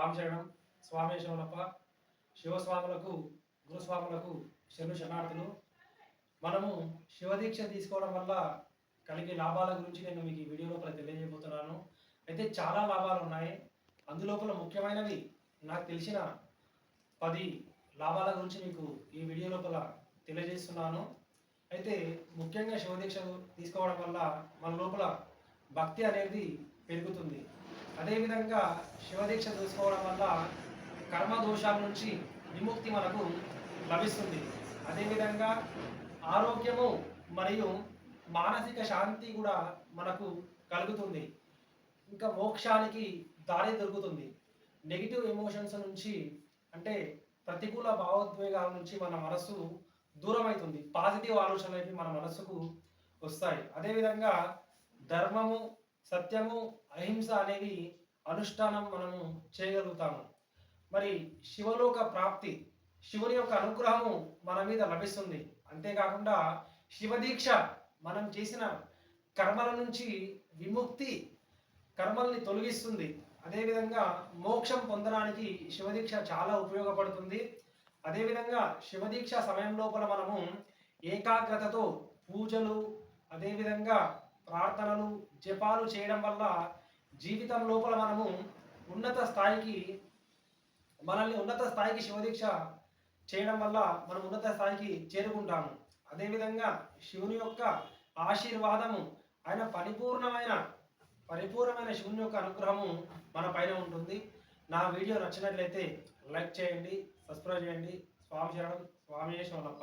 స్వామి శరణం స్వామి శరణప్ప శివస్వాములకు గురుస్వాములకు శరణు శరణార్థులు. మనము శివదీక్ష తీసుకోవడం వల్ల కలిగే లాభాల గురించి నేను మీకు ఈ వీడియో లోపల తెలియజేయబోతున్నాను. అయితే చాలా లాభాలు ఉన్నాయి. అందులోపల ముఖ్యమైనవి నాకు తెలిసిన పది లాభాల గురించి మీకు ఈ వీడియో లోపల తెలియజేస్తున్నాను. అయితే ముఖ్యంగా శివదీక్ష తీసుకోవడం వల్ల మన లోపల భక్తి అనేది పెరుగుతుంది. అదేవిధంగా శివదీక్ష తీసుకోవడం వల్ల కర్మ దోషాల నుంచి విముక్తి మనకు లభిస్తుంది. అదేవిధంగా ఆరోగ్యము మరియు మానసిక శాంతి కూడా మనకు కలుగుతుంది. ఇంకా మోక్షానికి దారి దొరుకుతుంది. నెగిటివ్ ఎమోషన్స్ నుంచి అంటే ప్రతికూల భావోద్వేగాల నుంచి మన మనస్సు దూరం అవుతుంది పాజిటివ్ ఆలోచనలు అయితే మన మనస్సుకు వస్తాయి. అదేవిధంగా ధర్మము సత్యము అహింస అనేవి అనుష్ఠానం మనము చేయగలుగుతాము. మరి శివలోక ప్రాప్తి శివుని యొక్క అనుగ్రహము మన మీద లభిస్తుంది. అంతేకాకుండా శివదీక్ష మనం చేసిన కర్మల నుంచి విముక్తి కర్మల్ని తొలగిస్తుంది. అదేవిధంగా మోక్షం పొందడానికి శివదీక్ష చాలా ఉపయోగపడుతుంది. అదేవిధంగా శివదీక్ష సమయం లోపల మనము ఏకాగ్రతతో పూజలు అదేవిధంగా ప్రార్థనలు జపాలు చేయడం వల్ల జీవితం లోపల మనము ఉన్నత స్థాయికి మనల్ని ఉన్నత స్థాయికి శివదీక్ష చేయడం వల్ల మనం ఉన్నత స్థాయికి చేరుకుంటాము. అదేవిధంగా శివుని యొక్క ఆశీర్వాదము ఆయన పరిపూర్ణమైన పరిపూర్ణమైన శివుని యొక్క అనుగ్రహము మన పైన ఉంటుంది. నా వీడియో నచ్చినట్లయితే లైక్ చేయండి సబ్స్క్రైబ్ చేయండి. స్వామి శరణం స్వామి శివనప్ప